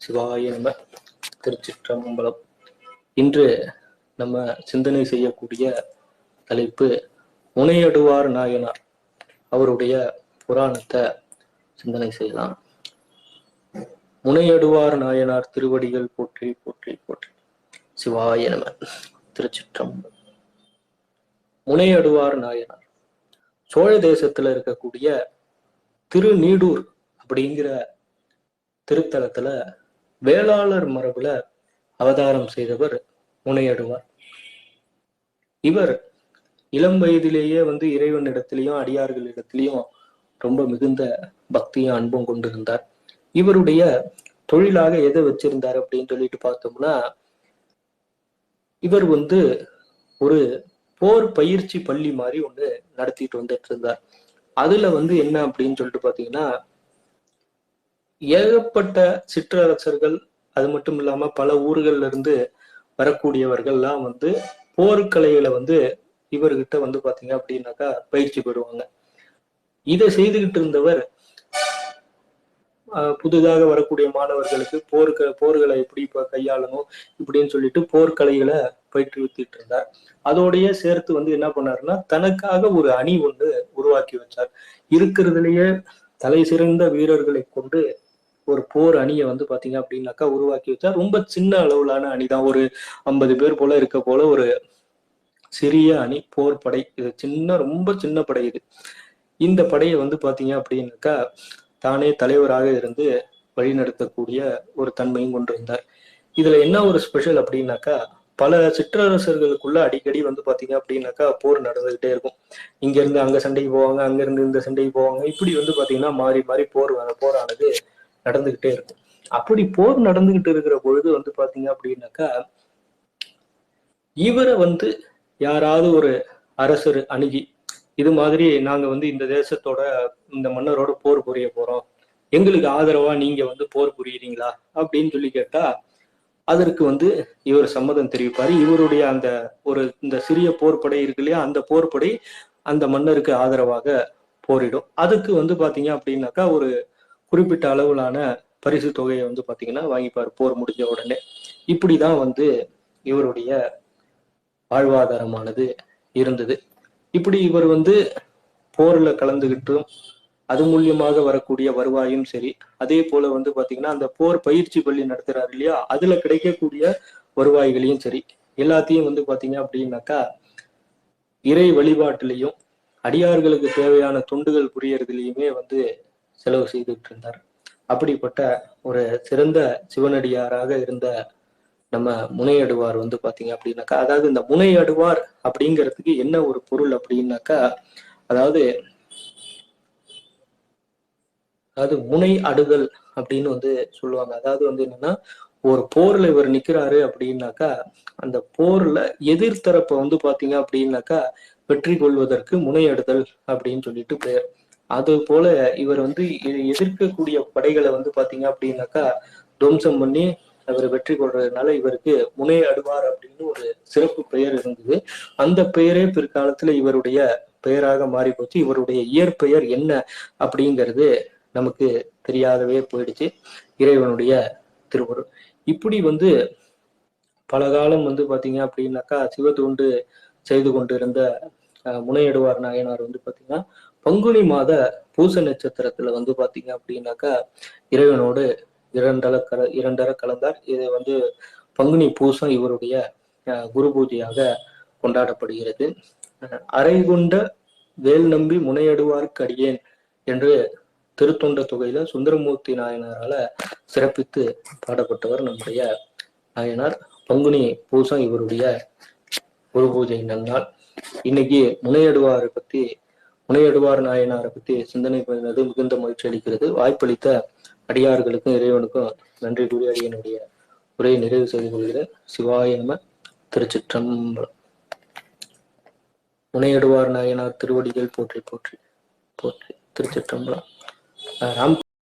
சிவாய நம்ம திருச்சிற்றம்பலம். இன்று நம்ம சிந்தனை செய்யக்கூடிய தலைப்பு முனையடுவார் நாயனார். அவருடைய புராணத்தை சிந்தனை செய்யலாம். முனையடுவார் நாயனார் திருவடிகள் போற்றி போற்றி போற்றி. சிவாய நம திருச்சிற்றம்பலம். முனையடுவார் நாயனார். சோழ தேசத்துல இருக்கக்கூடிய திருநீடூர் அப்படிங்கிற திருத்தலத்துல வேளாளர் மரபுல அவதாரம் செய்தவர் முனையடுவார் இவர் இளம் வயதிலேயே வந்து இறைவனிடத்திலையும் அடியார்களிடத்திலையும் ரொம்ப மிகுந்த பக்தியும் அன்பும் கொண்டிருந்தார். இவருடைய தொழிலாக எதை வச்சிருந்தார் அப்படின்னு சொல்லிட்டு பார்த்தோம்னா இவர் வந்து ஒரு போர் பயிற்சி பள்ளி மாதிரி ஒண்ணு நடத்திட்டு வந்துட்டு இருந்தார். அதுல வந்து என்ன அப்படின்னு சொல்லிட்டு பாத்தீங்கன்னா ஏகப்பட்ட சிற்றரசர்கள் அது மட்டும் இல்லாம பல ஊர்கள்ல இருந்து வரக்கூடியவர்கள்லாம் வந்து போர்க்கலைகளை வந்து இவர்கிட்ட வந்து பாத்தீங்க அப்படின்னாக்கா பயிற்சி பெறுவாங்க. இதை செய்துகிட்டு இருந்தவர் ஆஹ் புதிதாக வரக்கூடிய மாணவர்களுக்கு போர்க்க போர்களை எப்படி இப்ப கையாளணும் இப்படின்னு சொல்லிட்டு போர்க்கலைகளை பயிற்றுவித்துட்டு இருந்தார். அதோடைய சேர்த்து வந்து என்ன பண்ணாருன்னா தனக்காக ஒரு அணி ஒன்று உருவாக்கி வச்சார். இருக்கிறதுலயே தலை சிறந்த வீரர்களை கொண்டு ஒரு போர் அணியை வந்து பாத்தீங்க அப்படின்னாக்கா உருவாக்கி வச்சா ரொம்ப சின்ன அளவிலான அணி தான் ஒரு ஐம்பது பேர் போல இருக்க போல ஒரு சிறிய அணி போர் படை. இது சின்ன ரொம்ப சின்ன படை இது. இந்த படையை வந்து பாத்தீங்க அப்படின்னாக்கா தானே தலைவராக இருந்து வழிநடத்தக்கூடிய ஒரு தன்மையும் கொண்டிருந்தார். இதுல என்ன ஒரு ஸ்பெஷல் அப்படின்னாக்கா பல சிற்றரசர்களுக்குள்ள அடிக்கடி வந்து பாத்தீங்க அப்படின்னாக்கா போர் நடந்துகிட்டே இருக்கும். இங்க இருந்து அங்க சண்டைக்கு போவாங்க அங்க இருந்து இந்த சண்டைக்கு போவாங்க. இப்படி வந்து பாத்தீங்கன்னா மாறி மாறி போர் போரானது நடந்துகிட்டே இருக்கும். அப்படி போர் நடந்துகிட்டு இருக்கிற பொழுது வந்து பாத்தீங்க அப்படின்னாக்கா இவரை வந்து யாராவது ஒரு அரசர் அணுகி இது மாதிரி நாங்க வந்து இந்த தேசத்தோட இந்த மன்னரோட போர் புரிய போறோம். எங்களுக்கு ஆதரவா நீங்க வந்து போர் புரியுறீங்களா? அப்படின்னு சொல்லி கேட்டா அதற்கு வந்து இவர் சம்மதம் தெரிவிப்பாரு. இவருடைய அந்த ஒரு இந்த சிறிய போர்ப்படை இருக்கு இல்லையா அந்த போர்ப்படை அந்த மன்னருக்கு ஆதரவாக போரிடும். அதுக்கு வந்து பாத்தீங்க அப்படின்னாக்கா ஒரு குறிப்பிட்ட அளவிலான பரிசு தொகையை வந்து பார்த்தீங்கன்னா வாங்கிப்பார் போர் முடிஞ்ச உடனே. இப்படிதான் வந்து இவருடைய வாழ்வாதாரமானது இருந்தது. இப்படி இவர் வந்து போர்ல கலந்துகிட்டும் அது மூலியமாக வரக்கூடிய வருவாயும் சரி அதே போல வந்து பாத்தீங்கன்னா அந்த போர் பயிற்சி பள்ளி நடத்துறாரு இல்லையா அதுல கிடைக்கக்கூடிய வருவாய்களையும் சரி எல்லாத்தையும் வந்து பாத்தீங்க அப்படின்னாக்கா இறை வழிபாட்டிலையும் அடியார்களுக்கு தேவையான தொண்டுகள் புரியறதுலையுமே வந்து செலவு செய்துட்டு இருந்தார் அப்படிப்பட்ட ஒரு சிறந்த சிவனடியாராக இருந்த நம்ம முனையடுவார் வந்து பாத்தீங்க அப்படின்னாக்கா அதாவது இந்த முனையடுவார் அப்படிங்கிறதுக்கு என்ன ஒரு பொருள் அப்படின்னாக்கா அதாவது அதாவது முனை அடுதல் அப்படின்னு வந்து சொல்லுவாங்க. அதாவது வந்து என்னன்னா ஒரு போர்ல இவர் நிக்கிறாரு அப்படின்னாக்கா அந்த போர்ல எதிர்த்தரப்ப வந்து பாத்தீங்க அப்படின்னாக்கா வெற்றி கொள்வதற்கு முனையடுதல் அப்படின்னு சொல்லிட்டு பேர். அது போல இவர் வந்து எ- எதிர்க்கக்கூடிய படைகளை வந்து பாத்தீங்க அப்படின்னாக்கா துவம்சம் பண்ணி அவர் வெற்றி கொள்றதுனால இவருக்கு முனை அடுவார் அப்படின்னு ஒரு சிறப்பு பெயர் இருந்தது. அந்த பெயரே பிற்காலத்துல இவருடைய பெயராக மாறி போச்சு இவருடைய இயற்பெயர் என்ன அப்படிங்கிறது நமக்கு தெரியாதவே போயிடுச்சு. இறைவனுடைய திருவருள் இப்படி வந்து பல காலம் வந்து பாத்தீங்க அப்படின்னாக்கா சிவத்துண்டு செய்து கொண்டிருந்த அஹ், முனையடுவார் நாயனார் வந்து பாத்தீங்கன்னா பங்குனி மாத பூச நட்சத்திரத்துல வந்து பாத்தீங்க அப்படின்னாக்கா இறைவனோடு இரண்டர கல இரண்டர கலந்தார். இது வந்து பங்குனி பூசம் இவருடைய அஹ், குரு பூஜையாக கொண்டாடப்படுகிறது. அரைகுண்ட வேல் நம்பி முனையடுவார்க்கு அடியேன் என்று திருத்தொண்ட தொகையில சுந்தரமூர்த்தி நாயனாரால சிறப்பித்து பாடப்பட்டவர் நம்முடைய நாயனார். பங்குனி பூசம் இவருடைய குரு பூஜை நன்னாள் இன்னைக்கு முனையடுவாரை பத்தி முனையடுவார் நாயனாரை பத்தி சிந்தனை பண்ணினது மிகுந்த மகிழ்ச்சி அளிக்கிறது. வாய்ப்பளித்த அடியார்களுக்கும் இறைவனுக்கும் நன்றி கூறி அடியனுடைய உரையை நிறைவு செய்து கொள்கிறேன். சிவாய நம திருச்சிற்றம்பலம். முனையடுவார் நாயனார் திருவடிகள் போற்றி போற்றி போற்றி திருச்சிற்றம்பலம். ராம்